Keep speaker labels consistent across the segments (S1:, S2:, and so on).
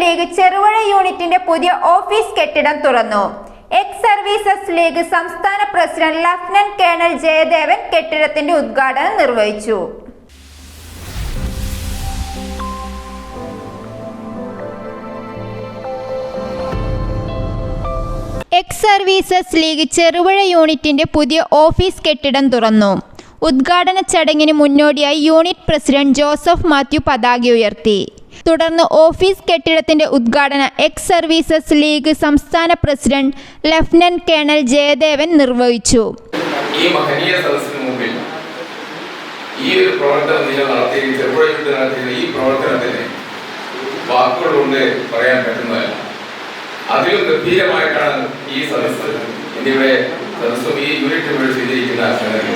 S1: League Cherupuzha യൂണിറ്റിന്റെ പുതിയ office കെട്ടിടം തുറന്നു. എക്സ് സർവീസസ് ലീഗ് സംസ്ഥാന പ്രസിഡന്റ് ലഫ്റ്റനന്റ് കേണൽ ജയദേവൻ കെട്ടിടത്തിന്റെ ഉദ്ഘാടനം നിർവഹിച്ചു. എക്സ് സർവീസസ് ലീഗ് ചെറുപുഴ യൂണിറ്റിന്റെ പുതിയ ഓഫീസ് കെട്ടിടം തുറന്നു. ഉദ്ഘാടന ചടങ്ങിന് മുന്നോടിയായി യൂണിറ്റ് പ്രസിഡന്റ് ജോസഫ് മാത്യു പതാക ഉയർത്തി. തുടർന്ന് ഓഫീസ് കെട്ടിടത്തിന്റെ ഉദ്ഘാടനം എക്സ് സർവീസസ് ലീഗ് സംസ്ഥാന പ്രസിഡന്റ് ലഫ്റ്റനന്റ് കേണൽ ജയദേവൻ നിർവഹിച്ചു.
S2: ഈ മഹനീയ സദസ്സിന് മുമ്പിൽ ഈ ഒരു പ്രവർത്തനം നിങ്ങൾ നടത്തി ചെറുപുഴയിട്ട് നടത്തിയ ഈ പ്രവർത്തനത്തിന് വാക്കുകൾ കൊണ്ട് പറയാൻ പറ്റുന്നതല്ല. അതിലും ഗംഭീരമായിട്ടാണ് ഈ സദസ്സ് എന്നിവിടെ സദസ്സും ഈ യൂണിറ്റ് വഴി സ്വീകരിക്കുന്ന സംഗതി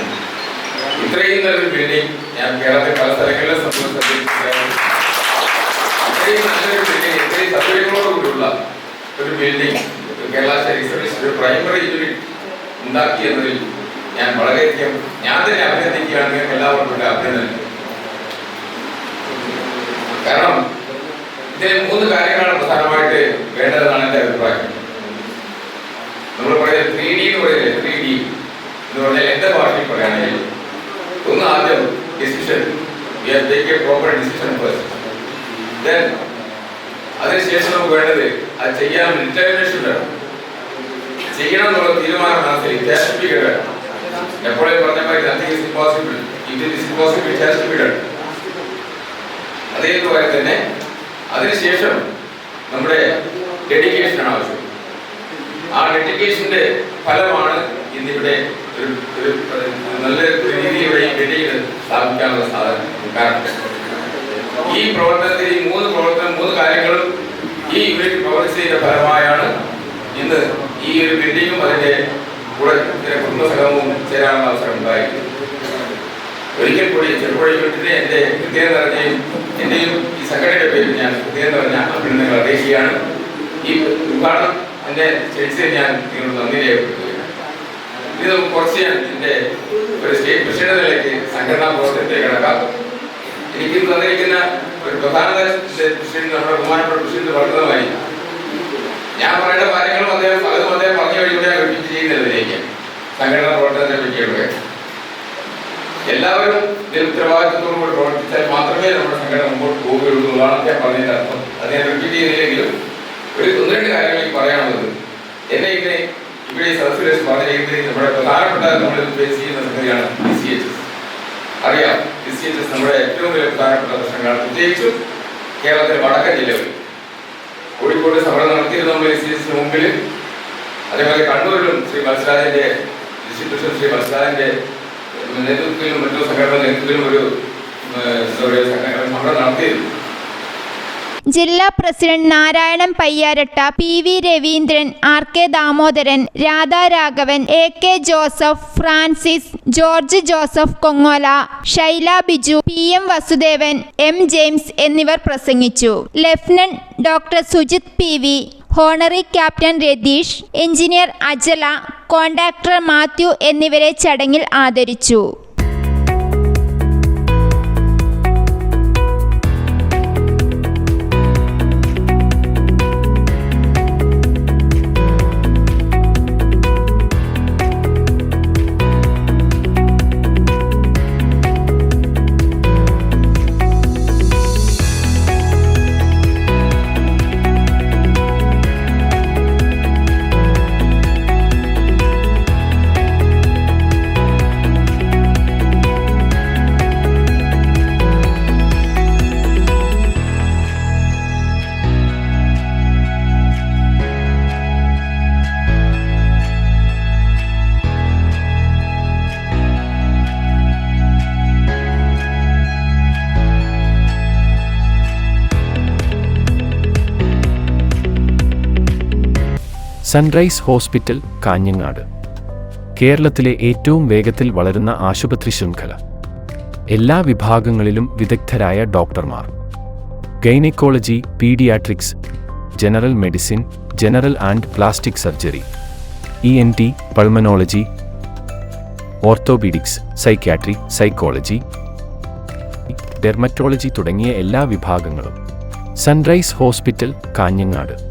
S2: ഇത്രയും നല്ലൊരു ബിൽഡിംഗ് ഞാൻ കേരളത്തിൽ പല സ്ഥലങ്ങളിലും സന്ദർശിച്ചിട്ടുണ്ട് ഇത്രയും നല്ലൊരു ബിൽഡിംഗ് ഒരു ബിൽഡിംഗ് കേരള സർവീസ് ഒരു പ്രൈമറി യൂണിറ്റ് ഉണ്ടാക്കി എന്നതിൽ ഞാൻ വളരെയധികം ഞാൻ തന്നെ അഭിനന്ദിക്കുകയാണ്. നിങ്ങൾക്ക് എല്ലാവർക്കും എന്റെ അഭിനന്ദനം. കാരണം ഇതിന് മൂന്ന് കാര്യങ്ങളാണ് പ്രധാനമായിട്ട് വേണ്ടതെന്നാണ് എന്റെ അഭിപ്രായം. നമ്മൾ പറയുന്നത് ത്രീ ഡി എന്ന് പറയുന്നത് ത്രീ ഡി എന്ന് പറഞ്ഞാൽ എന്റെ ഭാഷയിൽ പറയുകയാണെങ്കിൽ ഒന്ന് ആദ്യം decision we are take a proper decision first then അതിനുശേഷം നമുക്ക് വേണ്ടത് അത് ചെയ്യാൻ ഡിറ്റർമിനേഷൻ വേണം. ചെയ്യണം എന്നുള്ള തീരുമാനം മനസ്സിൽ ഹാസ് വേണം. എപ്പോഴും പറഞ്ഞ മാതിരി nothing is impossible it is impossible അതേപോലെ തന്നെ അതിനുശേഷം നമ്മുടെ ഡെഡിക്കേഷൻ ആണ് ആവശ്യം. ആ ഡെഡിക്കേഷന്റെ ഫലമാണ് ഇന്നിവിടെ ഒരു നല്ല രീതിയിൽ ബിൽഡിംഗ് സ്ഥാപിക്കാനുള്ള സാധനം. കാരണം ഈ പ്രവർത്തനത്തിൽ ഈ മൂന്ന് പ്രവർത്തനം മൂന്ന് കാര്യങ്ങളും ഈ യൂണിറ്റ് പ്രവർത്തിച്ചതിന്റെ ഫലമായാണ് ഇന്ന് ഈ ഒരു ബിൽഡിങ്ങും അതിന്റെ കൂടെ കുടുംബസംഗമവും ചേരാനുള്ള അവസരം ഉണ്ടായി ഒരിക്കൽ കൂടി ചെറുപുഴ യൂണിറ്റിനെ എന്റെ കൃത്യം നിറഞ്ഞയും എന്റെയും ഈ സംഘടനയുടെ പേരിൽ ഞാൻ കൃത്യം നിറഞ്ഞ അഭിനന്ദനങ്ങൾ അറിയിക്കുകയാണ്. ഈ ഉദ്ഘാടനം എന്റെ ക്ഷണിച്ചതിന് ഞാൻ നിങ്ങളോട് നന്ദി രേഖപ്പെടുത്തുകയാണ്. ഇത് കുറച്ച് ഞാൻ എന്റെ ഒരു സ്റ്റേറ്റ് പ്രസിഡന്റ് നിലയ്ക്ക് സംഘടനാ പ്രവർത്തനത്തെ കിടക്കാം. എനിക്ക് തന്നിരിക്കുന്ന ഒരു പ്രധാന നമ്മുടെ ബഹുമാനപ്പെട്ട പ്രസിഡന്റ് പറഞ്ഞതുമായി ഞാൻ പറയുന്ന കാര്യങ്ങളും അദ്ദേഹം പലതും അദ്ദേഹം പറഞ്ഞു ഞാൻ റിപ്പീറ്റ് ചെയ്യുന്നതിലേക്ക് സംഘടനാ പ്രവർത്തനത്തെ പറ്റിയുള്ള എല്ലാവരും ഇതിൽ ഉത്തരവാദിത്വത്തോടു കൂടി പ്രവർത്തിച്ചാൽ മാത്രമേ നമ്മുടെ സംഘടന മുമ്പോട്ട് പോവുകയുള്ളൂ എന്നാണ് അദ്ദേഹം പറഞ്ഞതിന്റെ അർത്ഥം. അത് ഞാൻ റിപ്പീറ്റ് ചെയ്തില്ലെങ്കിലും ഒരു ഒന്ന് രണ്ട് കാര്യങ്ങൾ എനിക്ക് പറയാനുള്ളത്. എന്നെ ഇങ്ങനെ ഇവിടെ ഈ പറഞ്ഞിരിക്കുന്നത് നമ്മുടെ പ്രധാനപ്പെട്ട നമ്മൾ ഫേസ് ചെയ്യുന്ന സംഗതിയാണ് ഡി സി എച്ച് എസ് അറിയാം. ഡി സി എച്ച് എസ് നമ്മുടെ ഏറ്റവും വലിയ പ്രധാനപ്പെട്ട പ്രശ്നങ്ങളാണ്. പ്രത്യേകിച്ചും കേരളത്തിലെ വടക്കൻ ജില്ലകളിൽ കോഴിക്കോട് സമരം നടത്തിയിരുന്നു നമ്മൾ ഡി സി എസിന് മുമ്പിൽ. അതേപോലെ കണ്ണൂരിലും ശ്രീ മത്സരാജന്റെ ഡിസ്ട്രിബ്യൂഷൻ ശ്രീ മത്സരാജന്റെ നേതൃത്വത്തിലും മറ്റു സംഘടന നേതൃത്വത്തിലും ഒരു സംഘടന സമരം നടത്തിയിരുന്നു.
S1: ജില്ലാ president Narayanan Payyaratta P V Raveendran R K Damodaran Radha Raghavan A K Joseph Francis George Joseph Kongola Shaila Biju P M Vasudevan M James എന്നിവർ പ്രസംഗിച്ചു. Lieutenant doctor Sujith P V honorary captain Ratheesh engineer Ajala contractor Mathew എന്നിവരെ ചടങ്ങിൽ ആദരിച്ചു.
S3: Sunrise hospital Kanhangad. കേരളത്തിലെ ഏറ്റവും വേഗത്തിൽ വളരുന്ന ആശുപത്രി ശൃംഖല. എല്ലാ വിഭാഗങ്ങളിലും വിദഗ്ധരായ ഡോക്ടർമാർ. Gynaecology paediatrics general medicine general and plastic surgery E N T pulmonology orthopaedics psychiatry psychology dermatology തുടങ്ങിയ എല്ലാ വിഭാഗങ്ങളും. Sunrise hospital Kanhangad.